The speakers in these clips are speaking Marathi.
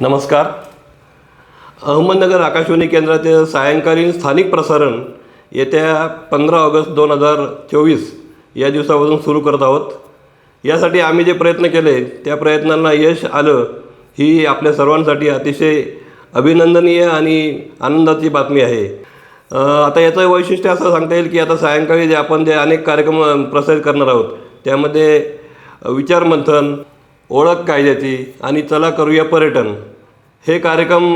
नमस्कार. अहमदनगर आकाशवाणी केंद्राचे सायंकालीन स्थानिक प्रसारण येत्या पंधरा ऑगस्ट दोन हजार चोवीस या दिवसापासून सुरू करत आहोत. यासाठी आम्ही जे प्रयत्न केले त्या प्रयत्नांना यश आलं ही आपल्या सर्वांसाठी अतिशय अभिनंदनीय आणि आनंदाची बातमी आहे. आता याचं वैशिष्ट्य असं सांगता येईल की आता सायंकाळी जे आपण जे अनेक कार्यक्रम प्रसारित करणार आहोत त्यामध्ये विचारमंथन ओळख कायद्याची आणि चला करूया पर्यटन. हे कार्यक्रम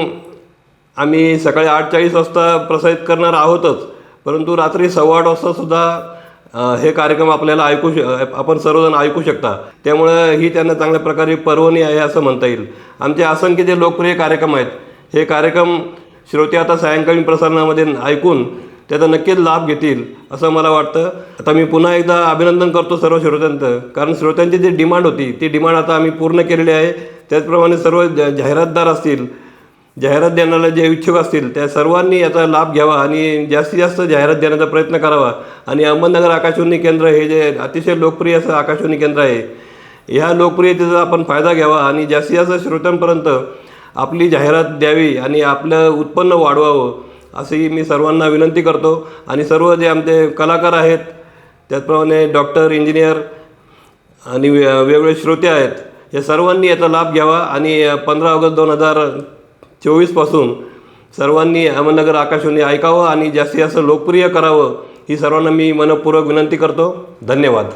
आम्ही सकाळी आठ चाळीस वाजता प्रसारित करणार आहोतच परंतु रात्री सव्वा आठ वाजतासुद्धा हे कार्यक्रम आपल्याला ऐकू श आपण सर्वजण ऐकू शकता. त्यामुळं ही त्यांना चांगल्या प्रकारे पर्वणी आहे असं म्हणता येईल. आमचे असंख्य जे लोकप्रिय कार्यक्रम आहेत हे कार्यक्रम श्रोते आता सायंकालीन प्रसारणामध्ये ऐकून त्याचा नक्कीच लाभ घेतील असं मला वाटतं. आता मी पुन्हा एकदा अभिनंदन करतो सर्व श्रोत्यांचं. कारण श्रोत्यांची जी डिमांड होती ती डिमांड आता आम्ही पूर्ण केलेली आहे. त्याचप्रमाणे सर्व ज जाहिरातदार असतील जाहिरात देण्याला जे इच्छुक असतील त्या सर्वांनी याचा लाभ घ्यावा आणि जास्तीत जास्त जाहिरात देण्याचा प्रयत्न करावा. आणि अहमदनगर आकाशवाणी केंद्र हे जे अतिशय लोकप्रिय असं आकाशवाणी केंद्र आहे ह्या लोकप्रियतेचा आपण फायदा घ्यावा आणि जास्तीत जास्त श्रोत्यांपर्यंत आपली जाहिरात द्यावी आणि आपलं उत्पन्न वाढवावं. अशी मी सर्वांना विनंती करतो. आणि सर्व जे आमचे कलाकार आहेत त्याचप्रमाणे डॉक्टर इंजिनियर आणि वे- वेगवेगळे श्रोते आहेत या सर्वांनी याचा लाभ घ्यावा. आणि पंधरा ऑगस्ट दोन हजार चोवीसपासून सर्वांनी अहमदनगर आकाशवाणी ऐकावं आणि जास्तीत जास्त लोकप्रिय करावं ही सर्वांना मी मनपूर्वक विनंती करतो. धन्यवाद.